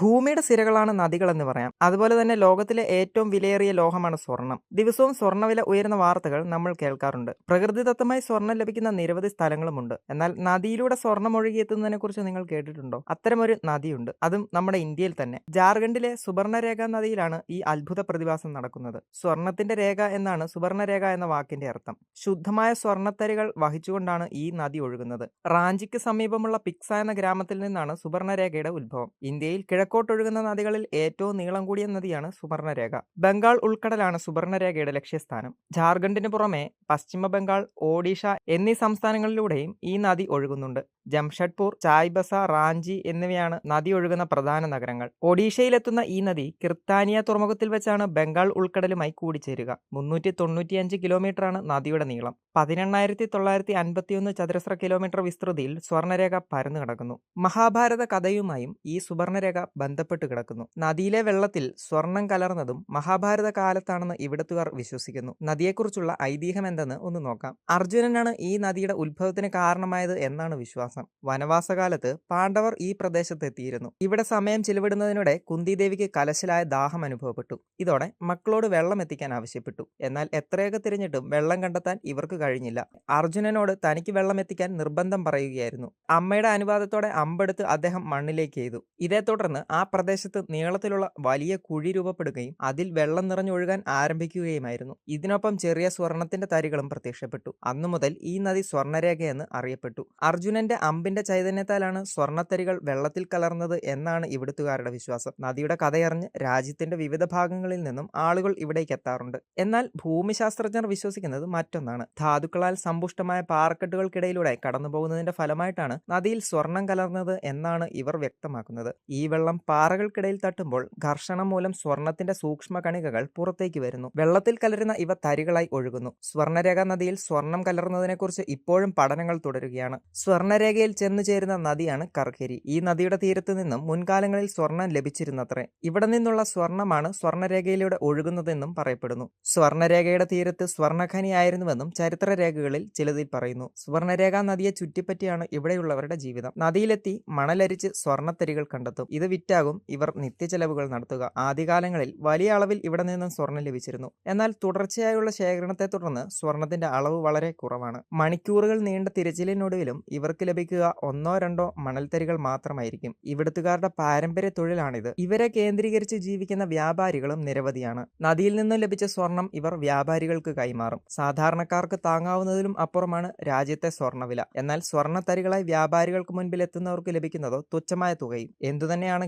ഭൂമിയുടെ സിരകളാണ് നദികൾ എന്ന് പറയാം. അതുപോലെ തന്നെ ലോകത്തിലെ ഏറ്റവും വിലയേറിയ ലോഹമാണ് സ്വർണം ദിവസവും സ്വർണവില ഉയരുന്ന വാർത്തകൾ നമ്മൾ കേൾക്കാറുണ്ട്. പ്രകൃതിദത്തമായി സ്വർണം ലഭിക്കുന്ന നിരവധി സ്ഥലങ്ങളുമുണ്ട്. എന്നാൽ നദിയിലൂടെ സ്വർണം ഒഴുകിയെത്തുന്നതിനെ കുറിച്ച് നിങ്ങൾ കേട്ടിട്ടുണ്ടോ? അത്തരമൊരു നദിയുണ്ട്. അതും നമ്മുടെ ഇന്ത്യയിൽ തന്നെ. ജാർഖണ്ഡിലെ സുവർണരേഖ നദിയിലാണ് ഈ അത്ഭുത പ്രതിഭാസം നടക്കുന്നത്. സ്വർണത്തിന്റെ രേഖ എന്നാണ് സുവർണരേഖ എന്ന വാക്കിന്റെ അർത്ഥം. ശുദ്ധമായ സ്വർണത്തരികൾ വഹിച്ചുകൊണ്ടാണ് ഈ നദി ഒഴുകുന്നത്. റാഞ്ചിക്ക് സമീപമുള്ള പിക്സ എന്ന ഗ്രാമത്തിൽ നിന്നാണ് സുവർണരേഖയുടെ ഉത്ഭവം. ഇന്ത്യയിൽ കിഴക്കോട്ടൊഴുകുന്ന നദികളിൽ ഏറ്റവും നീളം കൂടിയ നദിയാണ് സുവർണരേഖ. ബംഗാൾ ഉൾക്കടലാണ് സുവർണരേഖയുടെ ലക്ഷ്യസ്ഥാനം. ജാർഖണ്ഡിന് പുറമെ പശ്ചിമ ബംഗാൾ ഒഡീഷ എന്നീ സംസ്ഥാനങ്ങളിലൂടെയും ഈ നദി ഒഴുകുന്നുണ്ട്. ജംഷഡ്പൂർ ചായ്ബസ റാഞ്ചി എന്നിവയാണ് നദി ഒഴുകുന്ന പ്രധാന നഗരങ്ങൾ. ഒഡീഷയിലെത്തുന്ന ഈ നദി കിർത്താനിയ തുറമുഖത്തിൽ വെച്ചാണ് ബംഗാൾ ഉൾക്കടലുമായി കൂടിച്ചേരുക. മുന്നൂറ്റി തൊണ്ണൂറ്റിയഞ്ച് കിലോമീറ്ററാണ് നദിയുടെ നീളം. പതിനെണ്ണായിരത്തി തൊള്ളായിരത്തി അൻപത്തിയൊന്ന് ചതുരശ്ര കിലോമീറ്റർ വിസ്തൃതിയിൽ സ്വർണരേഖ പരന്നു കിടക്കുന്നു മഹാഭാരത കഥയുമായും ഈ സുവർണരേഖ ബന്ധപ്പെട്ട് കിടക്കുന്നു. നദിയിലെ വെള്ളത്തിൽ സ്വർണം കലർന്നതും മഹാഭാരത കാലത്താണെന്ന് ഇവിടത്തുകാർ വിശ്വസിക്കുന്നു. നദിയെക്കുറിച്ചുള്ള ഐതിഹ്യം എന്തെന്ന് ഒന്ന് നോക്കാം. അർജുനനാണ് ഈ നദിയുടെ ഉത്ഭവത്തിന് കാരണമായത് എന്നാണ് വിശ്വാസം. വനവാസകാലത്ത് പാണ്ഡവർ ഈ പ്രദേശത്ത് എത്തിയിരുന്നു ഇവിടെ സമയം ചിലവിടുന്നതിനോടെ കുന്തിദേവിക്ക് കലശലായ ദാഹം അനുഭവപ്പെട്ടു. ഇതോടെ മക്കളോട് വെള്ളം എത്തിക്കാൻ ആവശ്യപ്പെട്ടു. എന്നാൽ എത്രയൊക്കെ തിരഞ്ഞിട്ടും വെള്ളം കണ്ടെത്താൻ ഇവർക്ക് കഴിഞ്ഞില്ല. അർജുനനോട് തനിക്ക് വെള്ളം എത്തിക്കാൻ നിർബന്ധം പറയുകയായിരുന്നു. അമ്മയുടെ അനുവാദത്തോടെ അമ്പെടുത്ത് അദ്ദേഹം മണ്ണിലേക്ക് ചെയ്തു ഇതേ തുടർന്ന് ആ പ്രദേശത്ത് നീളത്തിലുള്ള വലിയ കുഴി രൂപപ്പെടുകയും അതിൽ വെള്ളം നിറഞ്ഞൊഴുകാൻ ആരംഭിക്കുകയുമായിരുന്നു. ഇതിനൊപ്പം ചെറിയ സ്വർണത്തിന്റെ തരികളും പ്രത്യക്ഷപ്പെട്ടു. അന്നു മുതൽ ഈ നദി സ്വർണരേഖയെന്ന് അറിയപ്പെട്ടു. അർജുനന്റെ അമ്പിന്റെ ചൈതന്യത്താലാണ് സ്വർണത്തരികൾ വെള്ളത്തിൽ കലർന്നത് എന്നാണ് ഇവിടുത്തുകാരുടെ വിശ്വാസം. നദിയുടെ കഥയറിഞ്ഞ് രാജ്യത്തിന്റെ വിവിധ ഭാഗങ്ങളിൽ നിന്നും ആളുകൾ ഇവിടേക്ക് എത്താറുണ്ട്. എന്നാൽ ഭൂമിശാസ്ത്രജ്ഞർ വിശ്വസിക്കുന്നത് മറ്റൊന്നാണ്. ധാതുക്കളാൽ സമ്പുഷ്ടമായ പാറക്കെട്ടുകൾക്കിടയിലൂടെ കടന്നുപോകുന്നതിന്റെ ഫലമായിട്ടാണ് നദിയിൽ സ്വർണം കലർന്നത് എന്നാണ് ഇവർ വ്യക്തമാക്കുന്നത്. ഈ വെള്ളം പാറകൾക്കിടയിൽ തട്ടുമ്പോൾ ഘർഷണം മൂലം സ്വർണത്തിന്റെ സൂക്ഷ്മ കണികകൾ പുറത്തേക്ക് വരുന്നു. വെള്ളത്തിൽ കലരുന്ന ഇവ തരികളായി ഒഴുകുന്നു. സ്വർണരേഖ നദിയിൽ സ്വർണം കലർന്നതിനെക്കുറിച്ച് ഇപ്പോഴും പഠനങ്ങൾ തുടരുകയാണ്. സ്വർണരേഖയിൽ ചെന്നു ചേരുന്ന നദിയാണ് കർക്കരി ഈ നദിയുടെ തീരത്ത് നിന്നും മുൻകാലങ്ങളിൽ സ്വർണം ലഭിച്ചിരുന്നത്രേ. ഇവിടെ നിന്നുള്ള സ്വർണമാണ് സ്വർണരേഖയിലൂടെ ഒഴുകുന്നതെന്നും പറയപ്പെടുന്നു. സ്വർണരേഖയുടെ തീരത്ത് സ്വർണഖനിയായിരുന്നുവെന്നും ചരിത്രരേഖകളിൽ ചിലതിൽ പറയുന്നു. സ്വർണരേഖ നദിയെ ചുറ്റിപ്പറ്റിയാണ് ഇവിടെയുള്ളവരുടെ ജീവിതം. നദിയിലെത്തി മണലരിച്ച് സ്വർണത്തരികൾ കണ്ടെത്തും. ഇത് വിറ്റാകും ഇവർ നിത്യചെലവുകൾ നടത്തുക. ആദ്യകാലങ്ങളിൽ വലിയ അളവിൽ ഇവിടെ നിന്നും സ്വർണം ലഭിച്ചിരുന്നു. എന്നാൽ തുടർച്ചയായുള്ള ശേഖരണത്തെ തുടർന്ന് സ്വർണത്തിന്റെ അളവ് വളരെ കുറവാണ്. മണിക്കൂറുകൾ നീണ്ട തിരച്ചിലിനൊടുവിലും ഇവർക്ക് ലഭിക്കുക ഒന്നോ രണ്ടോ മണൽത്തരികൾ മാത്രമായിരിക്കും. ഇവിടുത്തുകാരുടെ പാരമ്പര്യ തൊഴിലാണിത്. ഇവരെ കേന്ദ്രീകരിച്ച് ജീവിക്കുന്ന വ്യാപാരികളും നിരവധിയാണ്. നദിയിൽ നിന്നും ലഭിച്ച സ്വർണം ഇവർ വ്യാപാരികൾക്ക് കൈമാറും. സാധാരണക്കാർക്ക് താങ്ങാവുന്നതിലും അപ്പുറമാണ് രാജ്യത്തെ സ്വർണവില എന്നാൽ സ്വർണത്തരികളായി വ്യാപാരികൾക്ക് മുൻപിൽ എത്തുന്നവർക്ക് ലഭിക്കുന്നതോ തുച്ഛമായ തുകയും.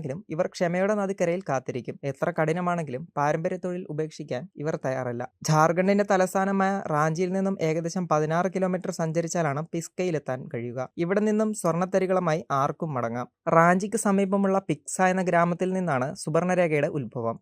എന്തുതന്നെയാണെങ്കിലും ഇവർ ക്ഷമയുടെ നദിക്കരയിൽ കാത്തിരിക്കും. എത്ര കഠിനമാണെങ്കിലും പാരമ്പര്യ തൊഴിൽ ഉപേക്ഷിക്കാൻ ഇവർ തയ്യാറല്ല. ജാർഖണ്ഡിന്റെ തലസ്ഥാനമായ റാഞ്ചിയിൽ നിന്നും ഏകദേശം പതിനാറ് കിലോമീറ്റർ സഞ്ചരിച്ചാലാണ് പിസ്കയിലെത്താൻ കഴിയുക. ഇവിടെ നിന്നും സ്വർണത്തരികളുമായി ആർക്കും മടങ്ങാം. റാഞ്ചിക്ക് സമീപമുള്ള പിക്സ എന്ന ഗ്രാമത്തിൽ നിന്നാണ് സുവർണരേഖയുടെ ഉത്ഭവം.